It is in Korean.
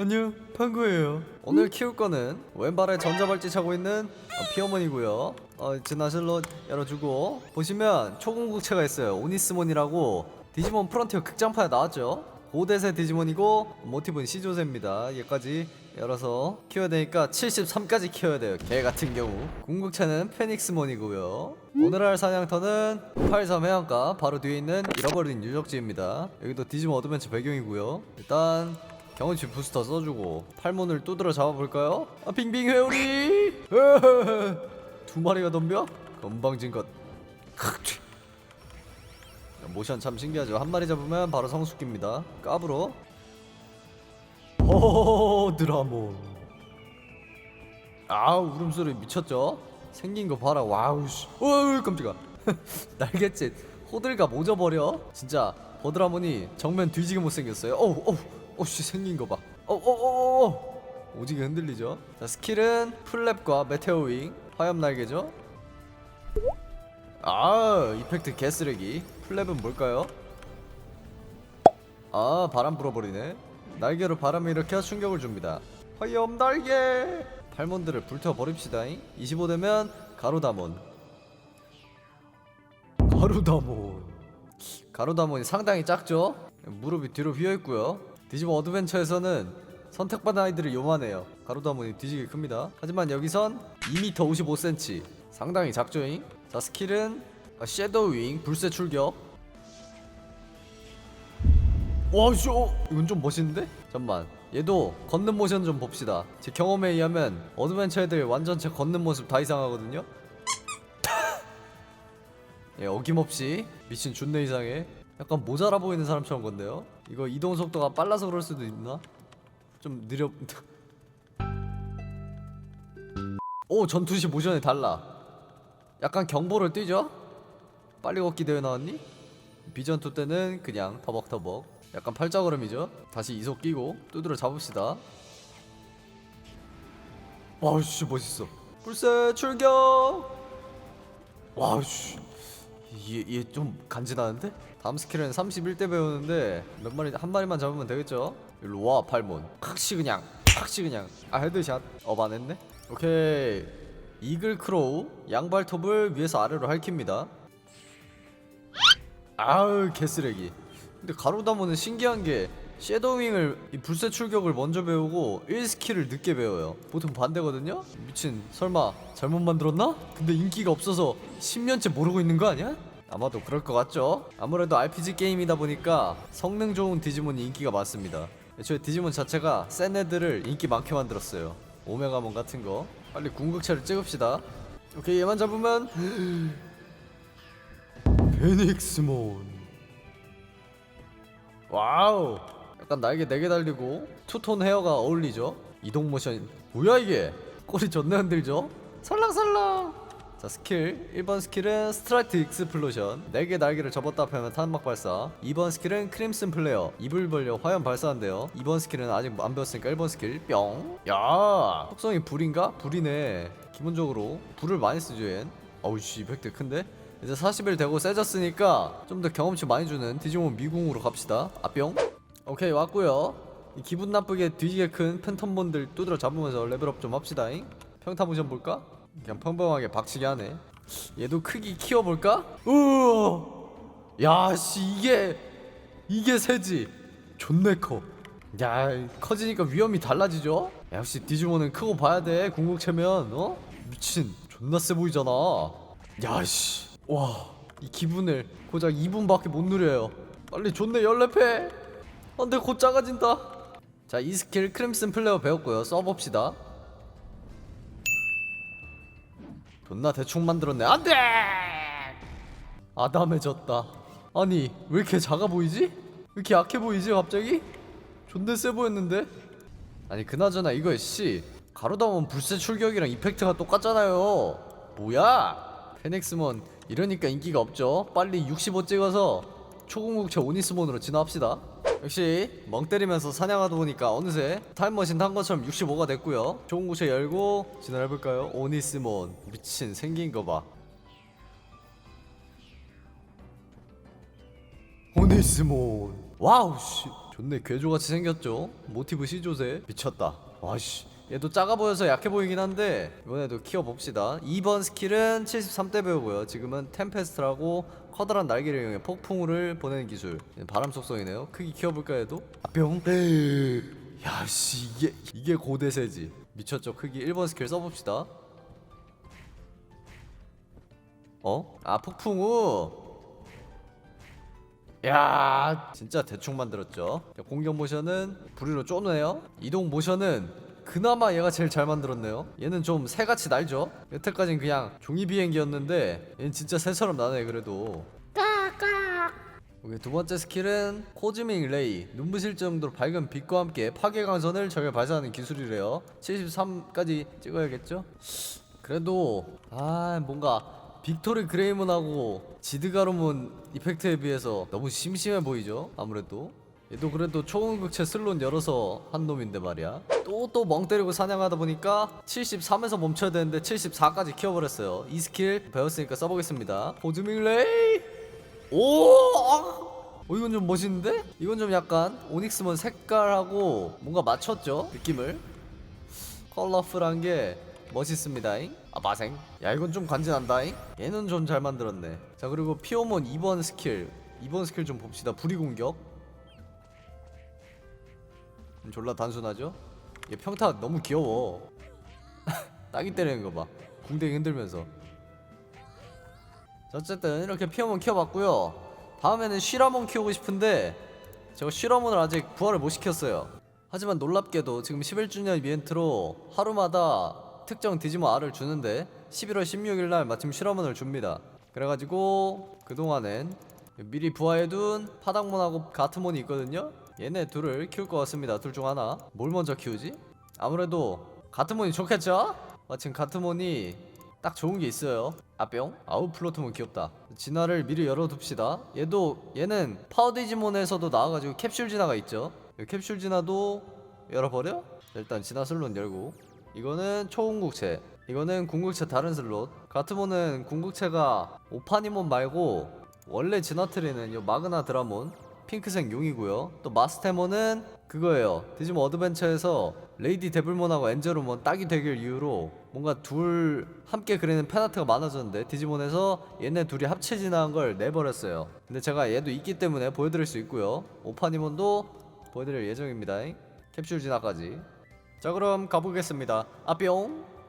안녕 방구예요. 오늘 키울 거는 왼발에 전자발찌 차고 있는 어, 피어머니고요. 어, 진화실로 열어주고 보시면 초궁극체가 있어요. 오니스몬이라고 디지몬 프론티어 극장판에 나왔죠. 고대세 디지몬이고 모티브는 시조세입니다. 얘까지 열어서 키워야 되니까 73까지 키워야 돼요. 개 같은 경우. 궁극체는 페닉스몬이고요. 오늘 할 사냥터는 83 해안가 바로 뒤에 있는 잃어버린 유적지입니다. 여기도 디지몬 어드벤처 배경이고요. 일단 경험치 부스터 써주고 팔문을 두드러 잡아볼까요? 아 빙빙 회오리! 두 마리가 덤벼? 건방진 것. 모션 참 신기하죠? 한 마리 잡으면 바로 성숙기입니다. 까불어? 오 드라몬. 아 울음소리 미쳤죠? 생긴 거 봐라. 와우 씨. 어우 깜짝아 날갯짓. 호들갑 오져버려. 진짜 버드라몬이 정면 뒤지게 못생겼어요. 어우 어우 어씨 생긴 거 봐. 어어어어 오지게 흔들리죠? 자 스킬은 풀랩과 메테오윙 화염 날개죠? 아 이펙트 개쓰레기. 플랩은 뭘까요? 아 바람 불어버리네. 날개로 바람을 일으켜 충격을 줍니다. 화염 날개! 팔몬들을 불태워버립시다 25되면 가로다몬. 가로다몬. 가로다몬이 상당히 작죠? 무릎이 뒤로 휘어있고요 디지몬 어드벤처에서는 선택받은 아이들이 요만해요. 가로다몬이 뒤지게 큽니다. 하지만 여기선 2m 55cm 상당히 작죠잉. 자 스킬은 아, 섀도우윙 불새 출격. 어, 이건 좀 멋있는데? 잠만. 얘도 걷는 모션 좀 봅시다. 제 경험에 의하면 어드벤처 애들 완전체 걷는 모습 다 이상하거든요. 예 어김없이 미친 준내 이상해. 약간 모자라 보이는 사람처럼 건데요 이거 이동 속도가 빨라서 그럴 수도 있나? 좀 느려. 오 전투시 모션이 달라. 약간 경보를 뛰죠? 빨리 걷기 대회 나왔니? 비전투 때는 그냥 터벅터벅. 약간 팔자걸음이죠? 다시 이속 끼고 두드려 잡읍시다. 와우씨 멋있어. 불새 출격! 와우씨 얘 좀 간지나는데? 다음 스킬은 31대 배우는데 몇 마리 한 마리만 잡으면 되겠죠? 일로 와 팔몬. 칵시 그냥 칵시 그냥. 아 헤드샷. 어안 했네? 오케이. 이글 크로우 양발톱을 위에서 아래로 핥힙니다. 아우 개쓰레기. 근데 가로다모는 신기한 게 섀도윙을 이 불새 출격을 먼저 배우고 1스킬을 늦게 배워요 보통 반대거든요? 미친 설마 잘못 만들었나? 근데 인기가 없어서 10년째 모르고 있는 거 아니야? 아마도 그럴 것 같죠? 아무래도 RPG 게임이다 보니까 성능 좋은 디지몬이 인기가 많습니다 애초에 디지몬 자체가 센 애들을 인기 많게 만들었어요 오메가몬 같은 거 빨리 궁극체를 찍읍시다 오케이 얘만 잡으면 페닉스몬 와우 약간 날개 4개 달리고 투톤 헤어가 어울리죠? 이동 모션. 뭐야 이게? 꼬리 존나 흔들죠? 설랑설랑! 자 스킬. 1번 스킬은 스트라이트 익스플로션. 4개 날개를 접었다 펴면 탄막 발사. 2번 스킬은 크림슨 플레어. 입을 벌려 화염 발사한대요. 2번 스킬은 아직 안 배웠으니까 1번 스킬. 뿅야 속성이 불인가? 불이네. 기본적으로 불을 많이 쓰죠 얜 어우씨 이펙트 큰데? 이제 40일 되고 세졌으니까 좀 더 경험치 많이 주는 디지몬 미궁으로 갑시다. 아뿅 오케이 왔고요. 이 기분 나쁘게 뒤지게 큰 팬텀몬들 두드려 잡으면서 레벨업 좀 합시다잉. 평타 모션 볼까? 그냥 평범하게 박치기 하네. 얘도 크기 키워볼까? 우와! 야씨 이게 이게 새지. 존내 커야 커지니까 위험이 달라지죠? 야, 역시 디지몬은 크고 봐야 돼 궁극체면 어? 미친 존나 세 보이잖아. 야씨. 와 이 기분을 고작 2분밖에 못 누려요. 빨리 존내 연랩해 안돼 곧 작아진다. 자 이 스킬 크림슨 플레어 배웠고요. 써봅시다. 존나 대충 만들었네. 안돼! 아담해졌다. 아니 왜 이렇게 작아 보이지? 왜 이렇게 약해 보이지 갑자기? 존나 세 보였는데? 아니 그나저나 이거 씨 가로다운 불새 출격이랑 이펙트가 똑같잖아요. 뭐야? 페닉스몬 이러니까 인기가 없죠. 빨리 65 찍어서 초궁극체 오니스몬으로 진화합시다. 역시 멍 때리면서 사냥하다 보니까 어느새 타임머신 탄 것처럼 65가 됐고요. 초궁극체 열고 진화해볼까요? 오니스몬 미친 생긴 거봐. 오니스몬 와우 씨. 좋네 괴조같이 생겼죠? 모티브 시조새. 미쳤다. 와씨 얘도 작아 보여서 약해 보이긴 한데 이번에도 키워봅시다. 2번 스킬은 73대 배우고요. 지금은 템페스트라고 커다란 날개를 이용해 폭풍우를 보내는 기술. 바람 속성이네요. 크기 키워볼까 해도? 아, 뿅. 야씨 이게 이게 고대세지. 미쳤죠. 크기 1번 스킬 써봅시다. 어? 아 폭풍우. 야 진짜 대충 만들었죠. 자, 공격 모션은 부리로 쪼네요. 이동 모션은 그나마 얘가 제일 잘 만들었네요. 얘는 좀 새같이 날죠? 여태까진 그냥 종이 비행기였는데 얘는 진짜 새처럼 나네 그래도. 오케이, 두 번째 스킬은 코즈밍 레이. 눈부실 정도로 밝은 빛과 함께 파괴 강선을 적에 발사하는 기술이래요. 73까지 찍어야겠죠? 그래도 아 뭔가 빅토리 그레이문하고 지드가르문 이펙트에 비해서 너무 심심해 보이죠? 아무래도 얘도 그래도 초음극체 슬롯 열어서 한 놈인데 말이야. 또 또 멍 때리고 사냥하다 보니까 73에서 멈춰야 되는데 74까지 키워버렸어요. 이 스킬 배웠으니까 써보겠습니다. 포즈밍 레이! 오! 아! 어 이건 좀 멋있는데? 이건 좀 약간 오닉스몬 색깔하고 뭔가 맞췄죠? 느낌을? 컬러풀한 게 멋있습니다잉. 아 마생. 야 이건 좀 간지난다잉. 얘는 좀 잘 만들었네. 자 그리고 피오몬 2번 스킬. 2번 스킬 좀 봅시다. 불이 공격. 음, 졸라 단순하죠? 얘 평타 너무 귀여워. 따기 때리는 거봐. 궁뎅이 흔들면서. 자, 어쨌든 이렇게 피어몬 키워봤고요. 다음에는 쉬라몬 키우고 싶은데 제가 쉬라몬을 아직 부활을 못 시켰어요. 하지만 놀랍게도 지금 11주년 이벤트로 하루마다 특정 디지몬 R을 주는데 11월 16일날 마침 쉬라몬을 줍니다. 그래가지고 그동안엔 미리 부화해둔 파닥몬하고 가트몬이 있거든요 얘네 둘을 키울 것 같습니다 둘 중 하나 뭘 먼저 키우지? 아무래도 가트몬이 좋겠죠? 마침 가트몬이 딱 좋은 게 있어요. 아뿅. 아우 플로트몬 귀엽다. 진화를 미리 열어둡시다. 얘도 얘는 파워 디지몬에서도 나와가지고 캡슐 진화가 있죠. 이 캡슐 진화도 열어버려? 일단 진화 슬롯 열고. 이거는 초궁극체. 이거는 궁극체 다른 슬롯. 가트몬은 궁극체가 오파니몬 말고 원래 진화 트리는 요 마그나 드라몬 핑크색 용이고요. 또 마스테몬은 그거예요. 디지몬 어드벤처에서 레이디 데블몬하고 엔젤로몬 딱이 되길 이유로 뭔가 둘 함께 그리는 팬아트가 많아졌는데 디지몬에서 얘네 둘이 합체 진화한 걸 내버렸어요. 근데 제가 얘도 있기 때문에 보여드릴 수 있고요. 오파니몬도 보여드릴 예정입니다. 캡슐 진화까지. 자 그럼 가보겠습니다. 아뿅.